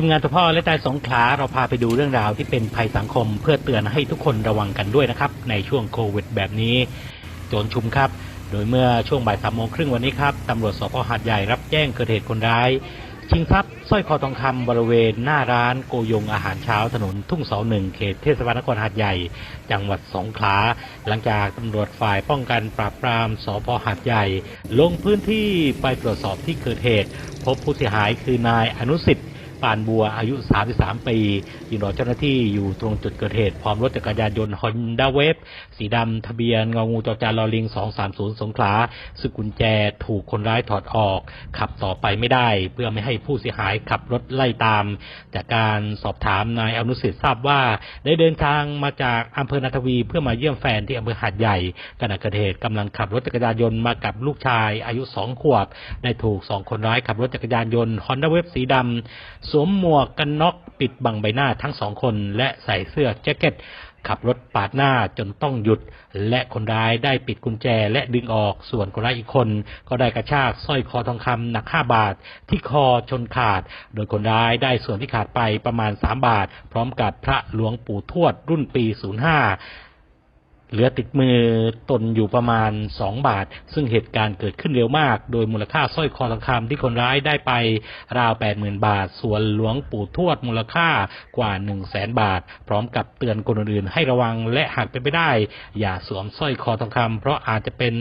ทีมงานตัวพ่อและใจสงขลาเราพาไปดูเรื่องราวที่เป็นภัยสังคม เพื่อเตือนให้ทุกคนระวังกันด้วยนะครับ ในช่วงโควิดแบบนี้ โจรชุมครับ โดยเมื่อช่วงบ่ายสามโมงครึ่งวันนี้ครับตำรวจสพหาดใหญ่รับแจ้งเกิดเหตุคนร้าย ชิงทรัพย์สร้อยคอทองคำบริเวณหน้าร้านโกยงอาหารเช้าถนนทุ่งเสาหนึ่งเขตเทศบาลนครหาดใหญ่ จังหวัดสงขลาหลังจากตำรวจฝ่ายป้องกันปราบปรามสพหาดใหญ่ ลงพื้นที่ไปตรวจสอบที่เกิดเหตุ พบผู้เสียหายคือนายอนุสิทธิ์ ปานบัวอายุ 33 ปียืนรอเจ้าหน้าที่อยู่ตรงจุดเกิดเหตุพร้อมรถจักรยานยนต์ฮอนด้าเวฟสีดำทะเบียนงองูจอจานลอลิง 230 สงขลาซึ่งกุญแจถูกคนร้ายถอดออก ขับต่อไปไม่ได้ เพื่อไม่ให้ผู้เสียหายขับรถไล่ตาม จากการสอบถามนายอนุสิทธิ์ทราบว่า ได้เดินทางมาจากอำเภอนาทวีเพื่อมาเยี่ยมแฟนที่อำเภอหาดใหญ่ขณะเกิดเหตุกำลังขับรถจักรยานยนต์มากับลูกชายอายุสองขวบ ได้ถูกสองคนร้ายขับรถจักรยานยนต์ฮอนด้าเวฟสีดำสวมหมวกกันน็อกปิดบังใบหน้าทั้งสองคนและใส่เสื้อแจ็คเก็ต ขับรถปาดหน้าจนต้องหยุด และคนร้ายได้ปิดกุญแจและดึงออกส่วนคนร้ายอีกคน ก็ได้กระชากสร้อยคอทองคำหนัก5บาท ที่คอชนขาด โดยคนร้ายได้ส่วนที่ขาดไปประมาณ3บาท พร้อมกับพระหลวงปู่ทวดรุ่นปี 05 เหลือติดมือตนอยู่ประมาณ 2 บาท ซึ่งเหตุการณ์เกิดขึ้นเร็วมาก โดยมูลค่าสร้อยคอทองคำที่คนร้ายได้ไปราว 80,000 บาท ส่วนหลวงปู่ทวดมูลค่ากว่า 1 0 0 0 0แบาท พร้อมกับเตือนคนอื่นๆให้ระวังและหากเป็นไปได้ อย่าสวมสร้อยคอทองคำเพราะอาจจะเป็น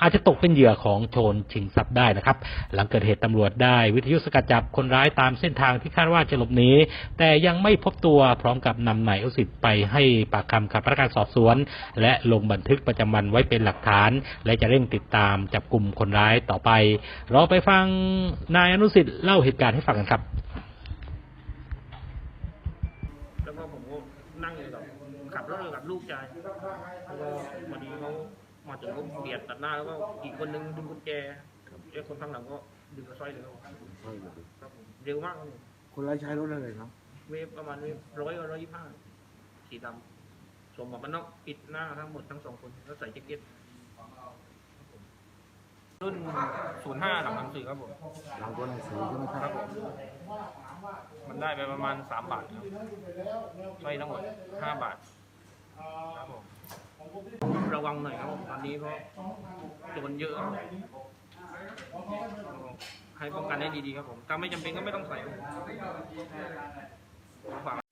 อาจจะตกเป็นเหยื่อของโจรชิงทรัพย์ได้นะครับ หลังเกิดเหตุตำรวจได้วิทยุสกัดจับคนร้ายตามเส้นทางที่คาดว่าจะหลบหนีแต่ยังไม่พบตัวพร้อมกับนำนายอุสิตไปให้ปากคำกับพนักงานสอบสวน และลงบันทึกประจำวันไว้เป็นหลักฐาน และจะเร่งติดตามจับกลุ่มคนร้ายต่อไปเราไปฟังนายอนุสิทธิ์เล่าเหตุการณ์ให้ฟังกันครับแล้วก็ผมก็นั่งอยู่กับขับรถกับลูกชายแล้วก็พอดีเขา มาถึงก็เบียดตัดหน้าแล้วก็อีกคนนึงดึงกุญแจไอ้คนข้างหลังก็ดึงกระสร้อยเลยครับครับผมเร็วมากครับผมคนร้ายใช้รถอะไรครับเวฟประมาณเวฟร้อยร้อยยี่ห้าสีดำสวมหมวกกันน็อกปิดหน้าทั้งหมดทั้งสองคนแล้วใส่แจ็คเก็ตรุ่นศูนย์ห้าหลังหนังสือครับผมหลังตัวหนังสือใช่ไหมคครัรับบผมมันได้ไปประมาณสามบาทครับสร้อยทั้งหมดห้าบาทครับผม ระวังหน่อยครับตอนนี้เพราะโจรเยอะให้ป้องกันได้ดีๆครับผมถ้าไม่จำเป็นก็ไม่ต้องใส่ฝาก